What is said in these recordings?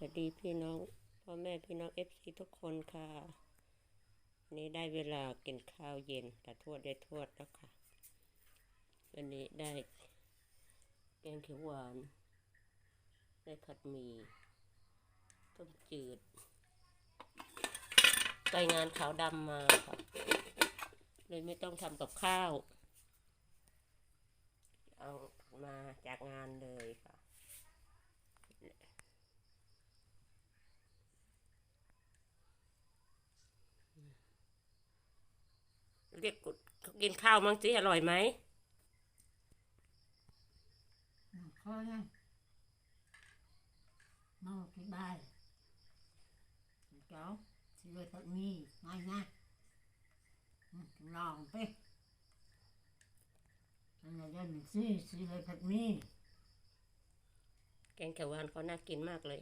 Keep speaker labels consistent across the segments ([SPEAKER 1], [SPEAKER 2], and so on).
[SPEAKER 1] สวัสดีพี่น้องพ่อแม่พี่น้องเอฟซีทุกคนค่ะนนี้ได้เวลากินข้าวเย็นแต่ทวดได้ทวดแล้วค่ะ วันนี้ได้แกงเขียวหวาน ได้ผัดหมี่ต้มจืด ไปงานขาวดำมาค่ะ เลยไม่ต้องทำกับข้าว เอามาจากงานเลยค่ะ เรียกกุกินข้าวมั้งสิอร่อยไหม
[SPEAKER 2] khó nha mau cái bài cháu xin lỗi tận nghi ngay nha Ừ, lòng tê anh là dân xin xin lỗi thật nghi
[SPEAKER 1] แกงเขียวหวานเขาน่ากินมากเลย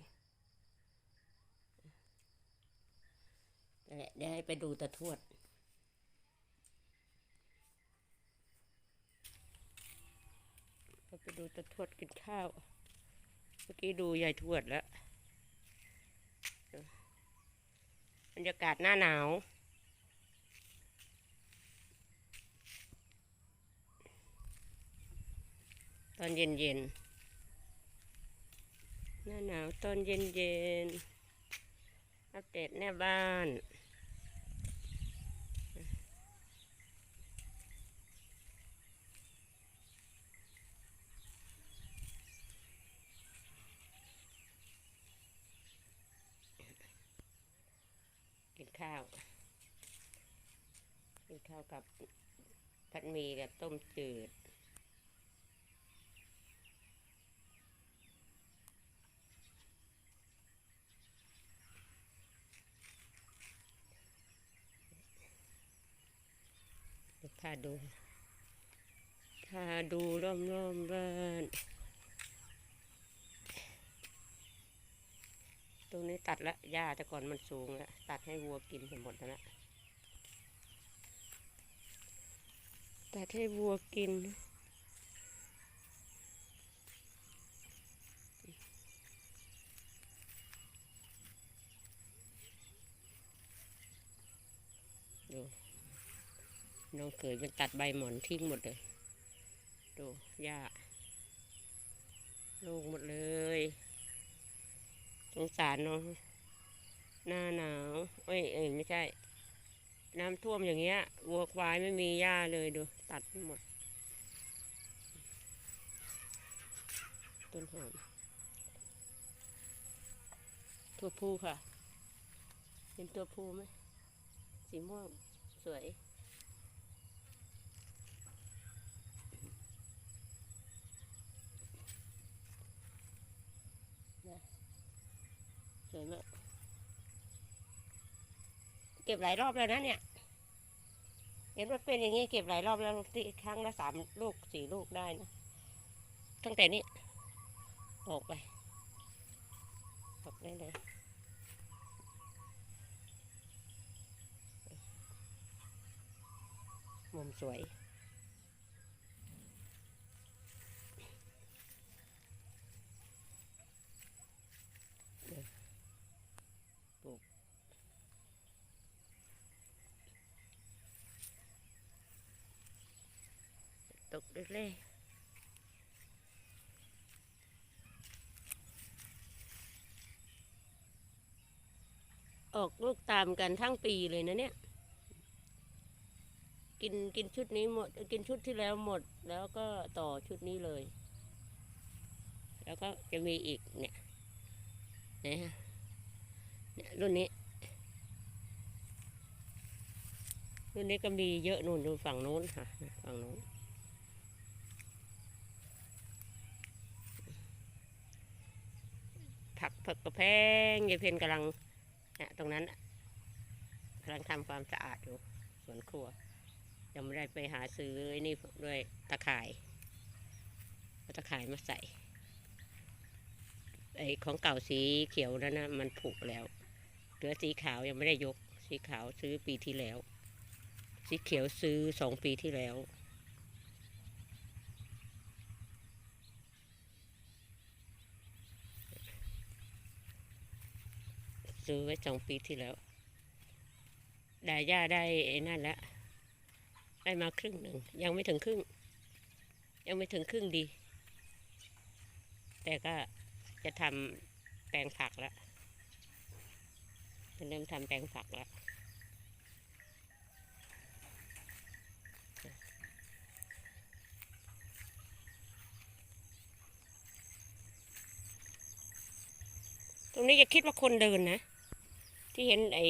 [SPEAKER 1] นั่นแหละเดี๋ยวให้ไปดูตะทวด ไป ดูตะทวดกินข้าว เมื่อกี้ดูยายทวดแล้ว บรรยากาศหน้าหนาวตอนเย็นเย็นๆหน้าหนาวตอนเย็นเย็นๆอัปเดตแน่บ้าน นข้าวกินข้าวกับผัดหมี่กับต้มจืดพาดูพาดูร่มร่มๆบ้าน ตรงนี้ตัดละหญ้าแต่ก่อนมันสูงแล้วตัดให้วัวกินไปหมดแล้วนะตัดให้วัวกิน ดูน้องเขยมันตัดใบหมอนทิ้งหมดเลย ดูหญ้าลงหมดเลย สงสารเน้องหน้าหนาวเอ้ยเอ้ยไม่ใช่ น้ำท่วมอย่างเงี้ยวัวควายไม่มีหญ้าเลยดู ตัดหมด ต้นหอมตัวผู้ค่ะ เห็นตัวผู้ไหมสีม่วงสวย นะสวย มาก เก็บหลายรอบแล้วนะเนี่ย เห็นว่าเป็นอย่างนี้เก็บหลายรอบแล้วที่ครั้งละสามลูกสี่ลูกได้นะตั้งแต่นี้ ออกไปออกได้เลยมุมสวย เดี๋ยวปลูก ตกเรื่อยออกลูกตามกันทั้งปีเลยนะเนี่ย กินกินชุดนี้หมด กินชุดที่แล้วหมด แล้วก็ต่อชุดนี้เลย แล้วก็จะมีอีกเนี่ยนะฮะเนี่ยรุ่นนี้ รุ่นนี้ก็มีเยอะนู่นดูฝั่งนู้นค่ะ ฝั่งนู้น ผักกระแพงยายเพนกำลังเนี่ยตรงนั้นกำลังทำความสะอาดอยู่สวนครัวยังไม่ได้ไปหาซื้อไอ้นี่ด้วยตะข่ายเอาตะข่ายมาใส่ไอ้ของเก่าสีเขียวนั่นนะมันผุแล้วเหลือสีขาวยังไม่ได้ยก สีขาวซื้อปีที่แล้ว สีเขียวซื้อสองปีที่แล้ว ซื้อไว้สองปีที่แล้วดาย่าได้ไอ้นั่นแล้วได้มาครึ่งหนึ่ง ยังไม่ถึงครึ่ง ยังไม่ถึงครึ่งดี แต่ก็จะทำแปลงผักแล้วจะเริ่มทำแปลงผักแล้วตรงนี้อย่าคิดว่าคนเดินนะ ที่เห็นไอ้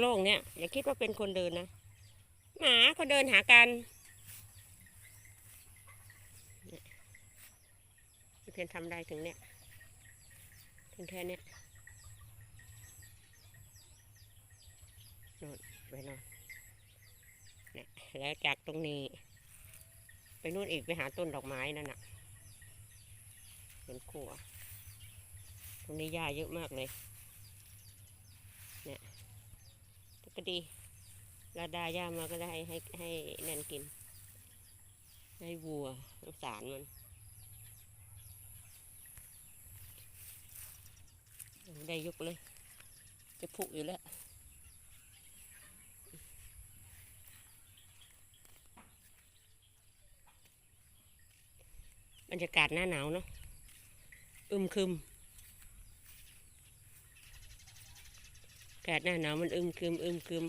[SPEAKER 1] โล่งๆเนี่ย อย่าคิดว่าเป็นคนเดินนะ หมาเขาเดินหากันเนี่ยพี่เพนทำได้ถึงเนี่ย ถึงแค่เนี้ยนอนไปนอนเนี่ยแล้วจากตรงนี้ ไปนู่นอีกไปหาต้นดอกไม้นั่นน่ะเป็นขัว ตรงนี้หญ้าเยอะมากเลย เนี่ยแต่ก็ดีเราดาหญ้ามาก็ได้ให้ให้แนนกิน ให้วัวสงสารมันได้ยกเลย จะพุอยู่แล้วบรรยากาศหน้าหนาวเนาะอึมครึม อา กาศหน้าหนาวมันอึมครึมอึมครึม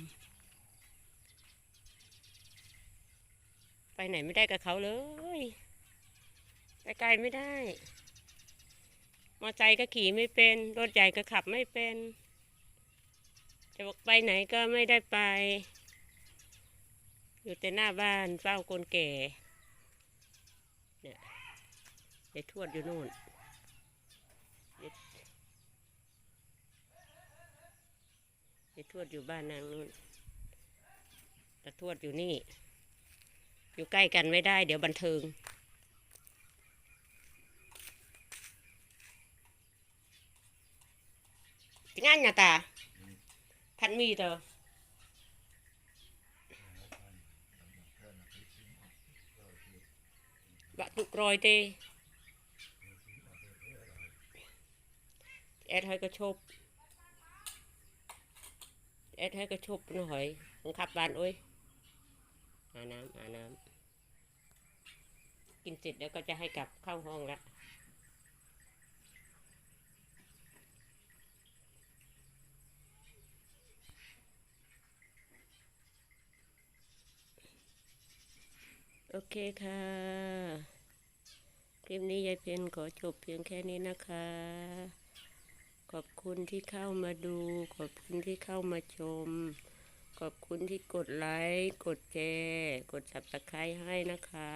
[SPEAKER 1] ไปไหนไม่ได้กับเขาเลยไปไกลไม่ได้ มอไซค์ก็ขี่ไม่เป็น รถใหญ่ก็ขับไม่เป็น จะบอกไปไหนก็ไม่ได้ไป อยู่แต่หน้าบ้านเฝ้าคนแก่ เนี่ยยายทวดอยู่โน่น ไอ้ทวดอยู่บ้านนางนู่นแต่ทวดอยู่นี่ อยู่ใกล้กันไม่ได้ เดี๋ยวบันเทิงงั้นอย่าตา พันมีเตอบักตุกรอยเตแอดไห้ก็ชบ เอสให้กระชุบหน่อาน้ำอาน้ำกินเสร็จแล้วก็จะให้กลับเข้าห้องละโอเคค่ะ คลิปนี้ยายเพนขอจบเพียงแค่นี้นะคะ ขอบคุณที่เข้ามาดู ขอบคุณที่เข้ามาชม ขอบคุณที่กดไลค์ กดแชร์กด subscribe ให้นะคะ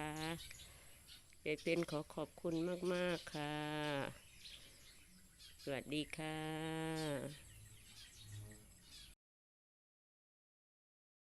[SPEAKER 1] ยายเป็นขอขอบคุณมาก ๆ ค่ะ สวัสดีค่ะ